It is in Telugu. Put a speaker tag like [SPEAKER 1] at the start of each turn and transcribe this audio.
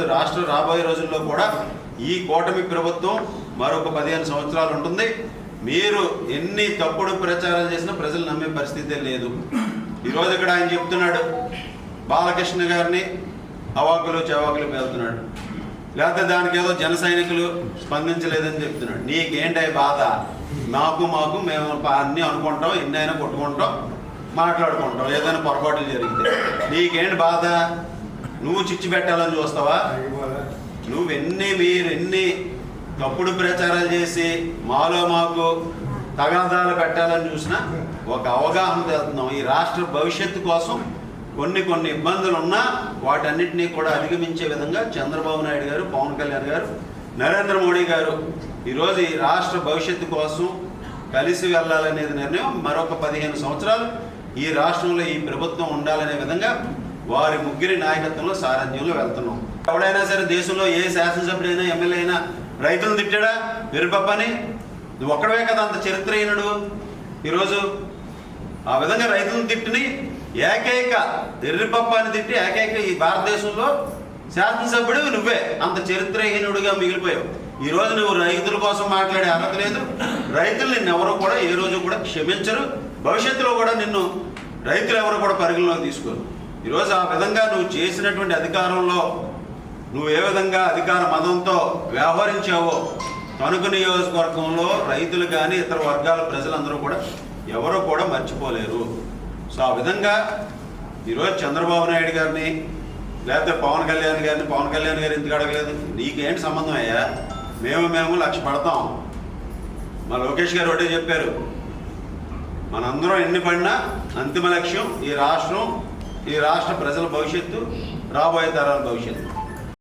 [SPEAKER 1] రాష్ట్ర రాబోయే రోజుల్లో కూడా ఈ కూటమి ప్రభుత్వం మరొక పదిహేను సంవత్సరాలు ఉంటుంది. మీరు ఎన్ని తప్పుడు ప్రచారాలు చేసినా ప్రజలు నమ్మే పరిస్థితే లేదు. ఈరోజు ఇక్కడ ఆయన చెప్తున్నాడు బాలకృష్ణ గారిని అవాకులు చవాకులు పేలుతున్నాడు. లేకపోతే దానికి ఏదో జన సైనికులు స్పందించలేదని చెప్తున్నాడు. నీకేంటి బాధ? మాకు మాకు మేము అన్నీ అనుకుంటాం ఎన్ని అయినా కొట్టుకుంటాం మాట్లాడుకుంటాం ఏదైనా పొరపాట్లు జరిగితే. నీకేంటి బాధ? నువ్వు చిచ్చు పెట్టాలని చూస్తావా? నువ్వు ఎన్ని మీరు ఎన్ని తప్పుడు ప్రచారాలు చేసి మాలో మాకు తగాదాలు పెట్టాలని చూసినా ఒక అవగాహన తెలుతున్నాం ఈ రాష్ట్ర భవిష్యత్తు కోసం కొన్ని కొన్ని ఇబ్బందులు ఉన్నా వాటన్నిటినీ కూడా అధిగమించే విధంగా చంద్రబాబు నాయుడు గారు పవన్ కళ్యాణ్ గారు నరేంద్ర మోడీ గారు ఈరోజు ఈ రాష్ట్ర భవిష్యత్తు కోసం కలిసి వెళ్ళాలనేది నిర్ణయం మరొక పదిహేను సంవత్సరాలు ఈ రాష్ట్రంలో ఈ ప్రభుత్వం ఉండాలనే విధంగా వారి ముగ్గురి నాయకత్వంలో సారథ్యంలో వెళ్తున్నాం. ఎవడైనా సరే దేశంలో ఏ శాసనసభ్యుడైనా ఎమ్మెల్యే అయినా రైతులు తిట్టాడా? విరుపప్పని? నువ్వు ఒక్కడవే కదా అంత చరిత్రహీనుడు. ఈరోజు ఆ విధంగా రైతులను తిట్టిని ఏకైక ఎర్రిపప్ప అని తిట్టి ఏకైక ఈ భారతదేశంలో శాసనసభ్యుడు నువ్వే. అంత చరిత్రహీనుడిగా మిగిలిపోయావు. ఈ రోజు నువ్వు రైతుల కోసం మాట్లాడే అర్హత లేదు. రైతులు నిన్ను ఎవరు కూడా ఏ రోజు కూడా క్షమించరు. భవిష్యత్తులో కూడా నిన్ను రైతులు ఎవరు కూడా పరిగణలోకి తీసుకోరు. ఈరోజు ఆ విధంగా నువ్వు చేసినటువంటి అధికారంలో నువ్వు ఏ విధంగా అధికార మదంతో వ్యవహరించావో తణుకు నియోజకవర్గంలో రైతులు కానీ ఇతర వర్గాల ప్రజలందరూ కూడా ఎవరు కూడా మర్చిపోలేరు. సో ఆ విధంగా ఈరోజు చంద్రబాబు నాయుడు గారిని లేకపోతే పవన్ కళ్యాణ్ గారిని పవన్ కళ్యాణ్ గారు ఎందుకు అడగలేదు? నీకేంటి సంబంధం అయ్యా? మేము మేము లక్ష పడతాం. మా లోకేష్ గారు ఒకటే చెప్పారు. మనందరం ఎన్ని పడినా అంతిమ లక్ష్యం ఈ రాష్ట్రం ఈ రాష్ట్ర ప్రజల భవిష్యత్తు రాబోయే తరాల భవిష్యత్తు.